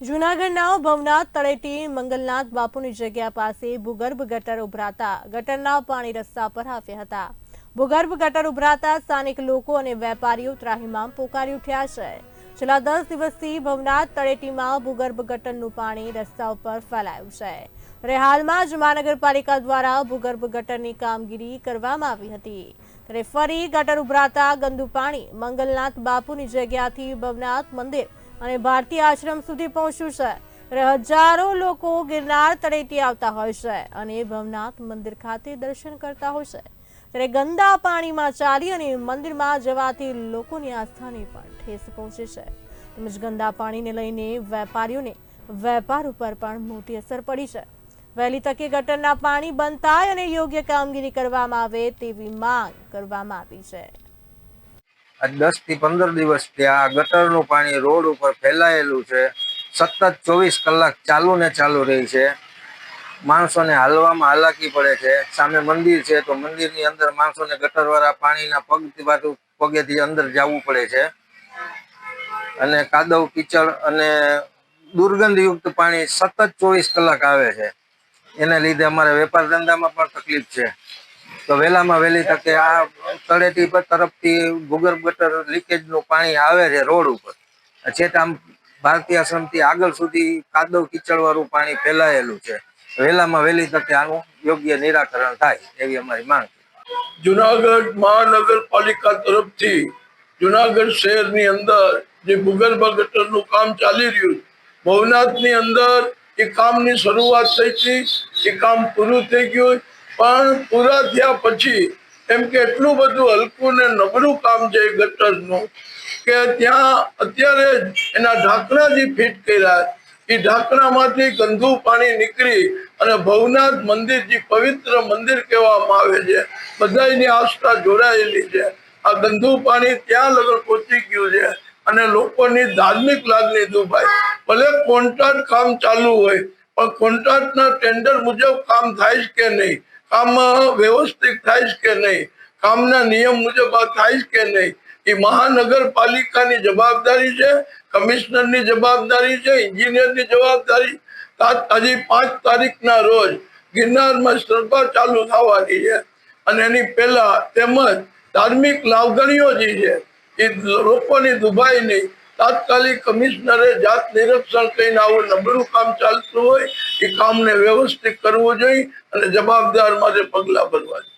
જૂનાગઢના ભવનાથ તળેટી મંગલનાથ બાપુની જગ્યા પાસે ભૂગર્ભ ગટર ઉભરાતા ગટરના પાણી રસ્તા પર આવ્યા હતા. ભૂગર્ભ ગટર ઉભરાતા સ્થાનિક લોકો અને વેપારીઓ ત્રાહીમામ પોકારી ઉઠ્યા છે. છેલ્લા દસ દિવસથી ભવનાથ તળેટીમાં ભૂગર્ભ ગટરનું પાણી રસ્તા ઉપર ફેલાયું છે. ત્યારે હાલમાં જ મહાનગરપાલિકા દ્વારા ભૂગર્ભ ગટરની કામગીરી કરવામાં આવી હતી. ત્યારે ફરી ગટર ઉભરાતા ગંદુ પાણી મંગલનાથ બાપુની જગ્યાથી ભવનાથ મંદિર અને ભારતીય આશ્રમ સુધી પહોંચ્યું છે. હજારો લોકો ગિરનાર તળેટી આવતા હોય છે અને ભવનાથ મંદિર ખાતે દર્શન કરતા હોય છે. ત્યારે ગંદા પાણીમાં ચાલી અને મંદિરમાં જવાથી લોકોની આસ્થાને પણ ઠેસ પહોંચે છે. તેમજ ગંદા પાણીને લઈને વેપારીઓને વેપાર ઉપર પણ મોટી અસર પડી છે. વહેલી તકે ગટરના પાણી બંધ થાય અને યોગ્ય કામગીરી કરવામાં આવે તેવી માંગ કરવામાં આવી છે. આ દસથી પંદર દિવસથી આ ગટરનું પાણી રોડ ઉપર ફેલાયેલું છે. સતત ચોવીસ કલાક ચાલુ ને ચાલુ રહી છે. માણસોને હાલવામાં હાલાકી પડે છે. સામે મંદિર છે તો મંદિરની અંદર માણસોને ગટરવાળા પાણીના પગ પગેથી અંદર જવું પડે છે. અને કાદવ, કીચડ અને દુર્ગંધયુક્ત પાણી સતત ચોવીસ કલાક આવે છે. એને લીધે અમારે વેપાર ધંધામાં પણ તકલીફ છે. તો વહેલામાં વહેલી તકે આ તળેટી પર તરફથી ભૂગર્ભ ગટર લીકેજનું પાણી આવે છે રોડ ઉપર. છેક આમ ભારતીય આશ્રમથી આગળ સુધી કાદવ કીચડવાળું પાણી ફેલાયેલું છે. વહેલામાં વહેલી તકે આનું યોગ્ય નિરાકરણ થાય એવી અમારી માંગ જુનાગઢ મહાનગરપાલિકા તરફથી જુનાગઢ શહેરની અંદર જે ભૂગર્ભ ગટરનું કામ ચાલી રહ્યું ભવનાથની અંદર એ કામની શરૂઆત થઈ હતી, એ કામ પૂરું થઈ ગયું પણ પૂરા થયા પછી એમ કે એટલું બધું હલકું ને નબળું કામ છે ગટરનું કે ત્યાં અત્યારે એના ઢાંકણા જે ફિટ કર્યા, એ ઢાંકણામાંથી ગંદુ પાણી નીકળી અને ભવનાથ મંદિર જે પવિત્ર મંદિર કહેવામાં આવે છે બધાની આસ્થા જોડાયેલી છે. આ ગંદુ પાણી ત્યાં લગન પહોંચી ગયું છે અને લોકોની ધાર્મિક લાગણી દુભાઈ. ભલે કોન્ટ્રાક્ટ કામ ચાલુ હોય, પણ કોન્ટ્રાક્ટના ટેન્ડર મુજબ કામ થાય છે કે નહીં? કામ વ્યવસ્થિત થાય છે કે નહીં? કામના નિયમ મુજબ થાય કે નહીં? એ મહાનગરપાલિકાની જવાબદારી છે, કમિશનરની જવાબદારી છે, એન્જિનિયરની જવાબદારી. હજી પાંચ તારીખના રોજ ગિરનારમાં સભા ચાલુ થવાની છે. અને એની પહેલા તેમજ ધાર્મિક લાવગણીઓ જે છે, એ લોકોની દુભાઈ નહીં. તાત્કાલિક કમિશનરે જાત નિરીક્ષણ કરીને આવું નબળું કામ ચાલતું હોય, એ કામને વ્યવસ્થિત કરવું જોઈએ અને જવાબદાર માટે પગલાં ભરવા જોઈએ.